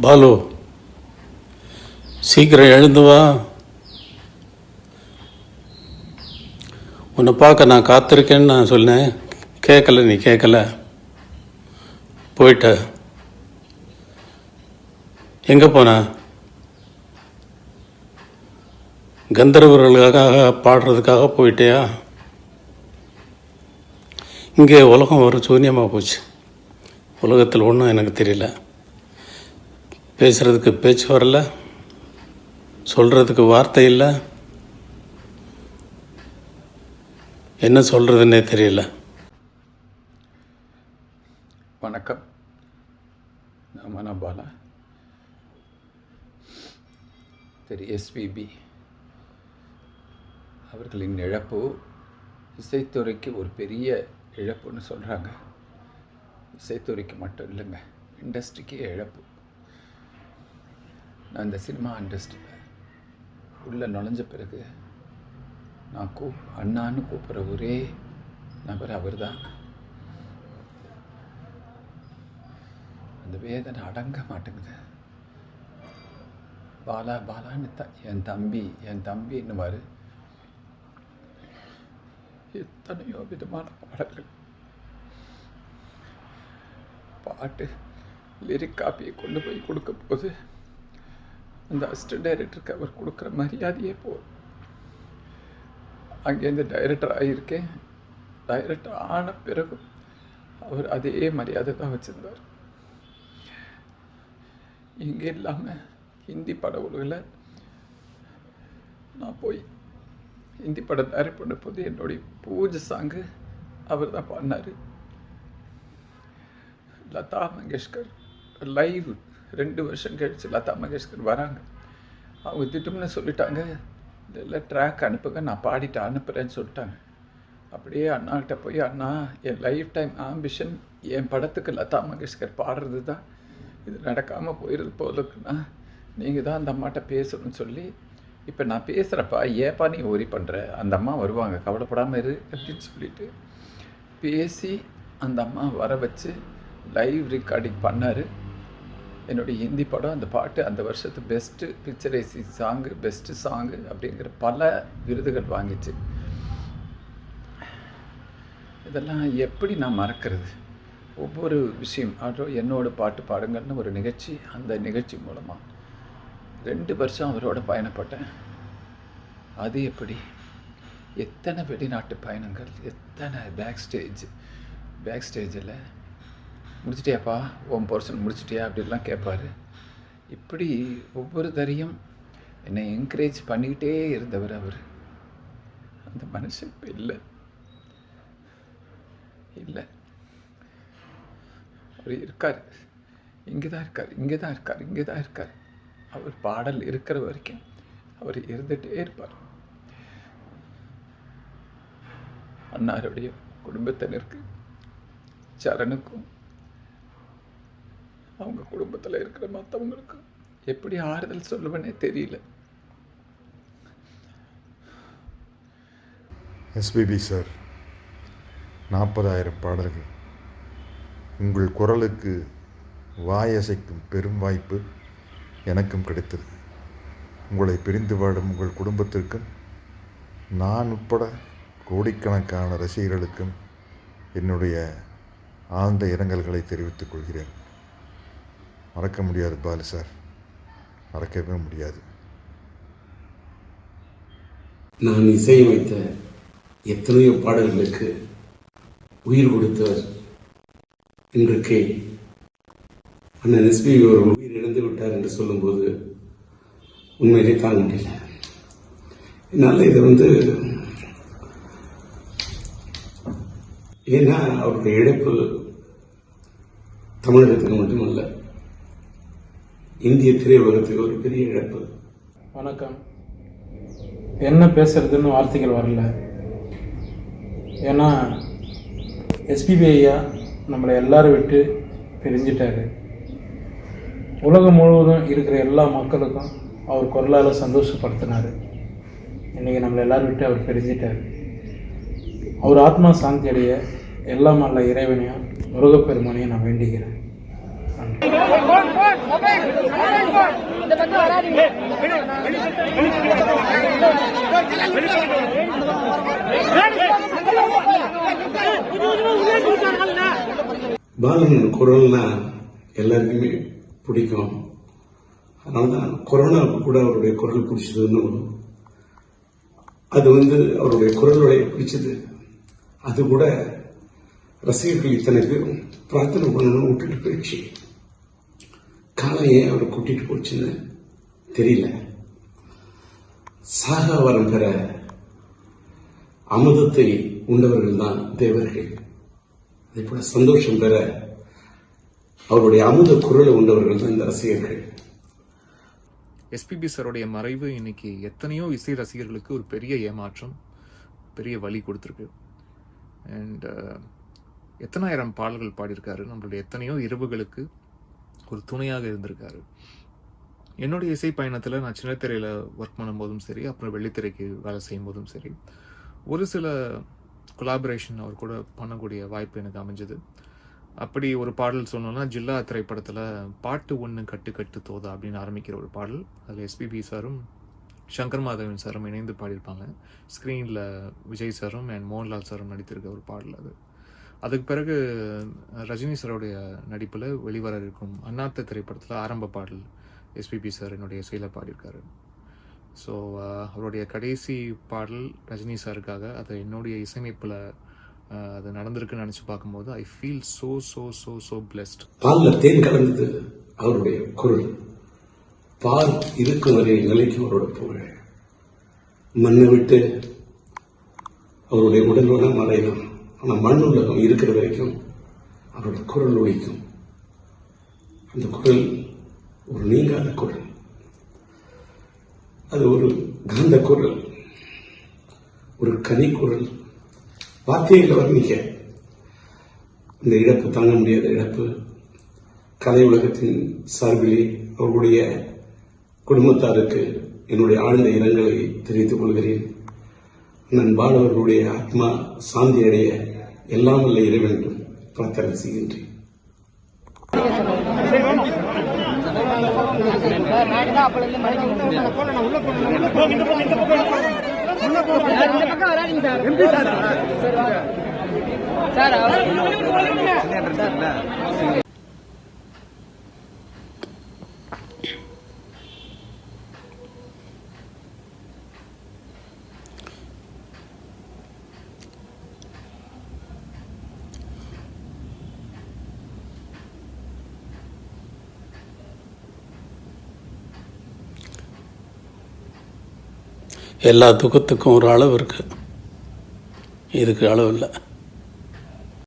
பாலு சீக்கிரம் எழுந்து வா. உன்னை பார்க்க நான் காத்திருக்கேன்னு நான் சொன்னேன். கேட்கல நீ கேட்கல. போயிட்ட. எங்கே போன? கந்தர்வர்களுக்காக பாடுறதுக்காக போயிட்டியா? இங்கே உலகம் ஒரு சூன்யமாக போச்சு. உலகத்தில் ஒன்றும் எனக்கு தெரியல. பேசுகிறதுக்கு பேச்சு வரல. சொல்கிறதுக்கு வார்த்தை இல்லை. என்ன சொல்கிறதுன்னே தெரியல. வணக்கம். நான் மனபாலா. திரு எஸ்பிபி அவர்களின் இழப்பு இசைத்துறைக்கு ஒரு பெரிய இழப்புன்னு சொல்கிறாங்க இசைத்துறைக்கு மட்டும் இல்லைங்க இண்டஸ்ட்ரிக்கே இழப்பு. நான் இந்த சினிமா இண்டஸ்ட்ரியில் உள்ளே நுழைஞ்ச பிறகு நான் கூ அண்ணான்னு கூப்பிட்ற ஒரே நபர் அவர் தான் அந்த வேதனை அடங்க மாட்டேங்குது. பாலா பாலான்னு த என் தம்பி என் தம்பின்னுவார் எத்தனையோ விதமான பாடல்கள். பாட்டு லிரிக் காப்பியை கொண்டு போய் கொடுக்க போது அந்த அசிஸ்டன்ட் டைரக்டருக்கு அவர் கொடுக்குற மரியாதையே போ அங்கேருந்து டைரக்டர் ஆகியிருக்கேன் டைரக்டர் ஆன பிறகு அவர் அதே மரியாதை தான் வச்சுருந்தார். இங்கே இல்லாமல் ஹிந்தி பட உலகில் நான் போய் ஹிந்தி படம் தயாரிப்பட போது என்னுடைய பூஜை சாங்கு அவர் தான் பாடினார். லதா மங்கேஷ்கர் லைவ் ரெண்டு வருஷம் கழிச்சு லதா மங்கேஷ்கர் வராங்க. அவங்க திட்டம்னு சொல்லிட்டாங்க. இதெல்லாம் ட்ராக் அனுப்புங்க நான் பாடிட்டு அனுப்புகிறேன்னு சொல்லிட்டாங்க. அப்படியே அண்ணாக்கிட்ட போய் அண்ணா என் லைஃப் டைம் ஆம்பிஷன் என் படத்துக்கு லதா மங்கேஷ்கர் பாடுறது தான் இது நடக்காமல் போயிடுது போல நீங்கள் தான் அந்த அம்மாட்ட பேசணும்னு சொல்லி இப்போ நான் பேசுகிறப்பா ஏப்பா நீ ஓரி பண்ணுற அந்த அம்மா வருவாங்க. கவலைப்படாமல் இரு அப்படின்னு சொல்லிட்டு பேசி அந்த அம்மா வர வச்சு லைவ் ரெக்கார்டிங் பண்ணார். என்னுடைய ஹிந்தி படம் அந்த பாட்டு அந்த வருஷத்து best picturising song best song அப்படிங்கிற பல விருதுகள் வாங்கிச்சு. இதெல்லாம் எப்படி நான் மறக்கிறது? ஒவ்வொரு விஷயம் அதோ என்னோட பாட்டு பாடுங்கள்னு ஒரு நிகழ்ச்சி அந்த நிகழ்ச்சி மூலமாக ரெண்டு வருஷம் அவரோட பயணப்பட்டேன். அது எப்படி? எத்தனை வெளிநாட்டு பயணங்கள்? எத்தனை பேக் ஸ்டேஜ் பேக் ஸ்டேஜில் முடிச்சிட்டியாப்பா? உன் பர்சன் முடிச்சிட்டியா? அப்படிலாம் கேட்பார் இப்படி ஒவ்வொரு தரையும் என்னை என்கரேஜ் பண்ணிக்கிட்டே இருந்தவர் அவர். அந்த மனுஷன் இப்போ இல்லை. இல்லை. அவர் இருக்கார். இங்கே தான் இருக்கார். இங்கே தான் இருக்கார். இங்கே தான் இருக்கார். அவர் பாடல் இருக்கிற வரைக்கும் அவர் இருந்துகிட்டே இருப்பார். அன்னாருடைய குடும்பத்தினருக்கு சரணுக்கும் அவங்க குடும்பத்தில் இருக்கிற மற்றவங்களுக்கும் எப்படி ஆறுதல் சொல்லுவேனே தெரியல. எஸ்பிபி சார் நாற்பதாயிரம் பாடல்கள். உங்கள் குரலுக்கு வாயசைக்கும் பெரும் வாய்ப்பு. எனக்கும் கிடைத்தது. உங்களை பிரிந்து வாடும் உங்கள் குடும்பத்திற்கும் நான் உட்பட கோடிக்கணக்கான ரசிகர்களுக்கும் என்னுடைய ஆழ்ந்த இரங்கல்களை தெரிவித்துக் கொள்கிறேன். மறக்க முடியாது பாலு சார். மறக்கவே முடியாது. நான் இசையமைத்த எத்தனையோ பாடல்களுக்கு உயிர் கொடுத்தவர் இன்றைக்கு அண்ணன் எஸ்பி அவர்கள் உயிர் இழந்து விட்டார் சொல்லும்போது உண்மையிலே தாங்க முடியல. என்னால் இதை வந்து ஏன்னா அவருடைய இழப்பு தமிழகத்துக்கு மட்டுமல்ல இந்திய திரையுலகத்துக்கு ஒரு பெரிய இழப்பு வணக்கம். என்ன பேசுறதுன்னு வார்த்தைகள் வரல. ஏன்னா எஸ்பிபி ஐயா நம்மளை எல்லாரும் விட்டு பிரிஞ்சிட்டாரு. உலகம் முழுவதும் இருக்கிற எல்லா மக்களுக்கும் அவர் குரலால் சந்தோஷப்படுத்தினார். இன்றைக்கி நம்மளை எல்லோரும் விட்டு அவர் பிரிஞ்சிட்டார். அவர் ஆத்மா சாந்தி அடைய எல்லாம் அல்ல இறைவனையும் முருகப்பெருமானையும் நான் வேண்டிக்கிறேன். பாலன் குரல்னா எல்லாருக்குமே பிடிக்கும். அதனால தான் கொரோனா கூட அவருடைய குரல் பிடிச்சதுன்னு அது வந்து அவருடைய குரலுடைய பிடிச்சது. அது கூட ரசிகர்கள் இத்தனை பேரும் பிரார்த்தனை பண்ணணும்னு விட்டுட்டு போயிடுச்சு. காலம் ஏன் அவரை கூட்டிட்டு போச்சுன்னு தெரியல. சாக வரம் பெற அமுதத்தை உண்டவர்கள் தான் தேவர்கள். அதே போல சந்தோஷம் பெற அவருடைய அமுத குரலை உண்டவர்கள் தான் இந்த ரசிகர்கள். எஸ்பிபி சாரோடைய மறைவு இன்னைக்கு எத்தனையோ இசை ரசிகர்களுக்கு ஒரு பெரிய ஏமாற்றம் பெரிய வழி கொடுத்துருக்கு. அண்ட் uh, எத்தனாயிரம் பாடல்கள் பாடியிருக்காரு. நம்மளுடைய எத்தனையோ இரவுகளுக்கு ஒரு துணையாக இருந்திருக்காரு. என்னுடைய இசை பயணத்தில் நான் சின்னத்திரையில் ஒர்க் பண்ணும்போதும் சரி அப்புறம் வெள்ளித்திரைக்கு வேலை செய்யும் போதும் சரி ஒரு சில கொலாபரேஷன் அவர் கூட பண்ணக்கூடிய வாய்ப்பு எனக்கு அமைஞ்சது. அப்படி ஒரு பாடல் சொன்னோம்னா ஜில்லா திரைப்படத்தில் பாட்டு ஒன்று கட்டு கட்டு தோதா அப்படின்னு ஆரம்பிக்கிற ஒரு பாடல். அதில் எஸ்பிபி சாரும் சங்கர் மாதவன் சாரும் இணைந்து பாடியிருப்பாங்க. ஸ்க்ரீனில் விஜய் சாரும் அண்ட் மோகன்லால் சாரும் நடித்திருக்க ஒரு பாடல் அது. அதுக்கு பிறகு ரஜினி சாரோடைய நடிப்பில் வெளிவர இருக்கும் அண்ணாத்த திரைப்படத்தில் ஆரம்ப பாடல் எஸ்பிபி சார் என்னுடைய இசையில் பாடியிருக்காரு. ஸோ அவருடைய கடைசி பாடல் ரஜினி சாருக்காக அதை என்னுடைய இசையமைப்பில் அது நடந்திருக்குன்னு நினச்சி பார்க்கும்போது I feel so so so so blessed பால்ல தேன் கலந்தது அவருடைய குரல். பால் இருக்கும் வரை நிலைக்கு அவரோட புகழ் மண்ணை விட்டு அவருடைய உடல் மறையலாம் ஆனால் மண் உலகம் இருக்கிற வரைக்கும் அவரோட குரல் ஒழிக்கும் அந்த குரல் ஒரு நீங்காத குரல். அது ஒரு காந்த குரல். ஒரு கனி குரல். வார்த்தைகளை வர்ணிக்க இந்த இழப்பு தாங்க முடியாத இழப்பு. கலை உலகத்தின் சார்பிலே அவர்களுடைய குடும்பத்தாருக்கு என்னுடைய ஆழ்ந்த இரங்கலை தெரிவித்துக் கொள்கிறேன். நான் பாலவர்களுடைய ஆத்மா சாந்தி அடைய எல்லாம் இல்லை இறைவனும் பிரார்த்தனை செய்கின்றேன். MP sir. சார் எல்லா துக்கத்துக்கும் ஒரு அளவு இருக்குது இதுக்கு அளவு இல்லை.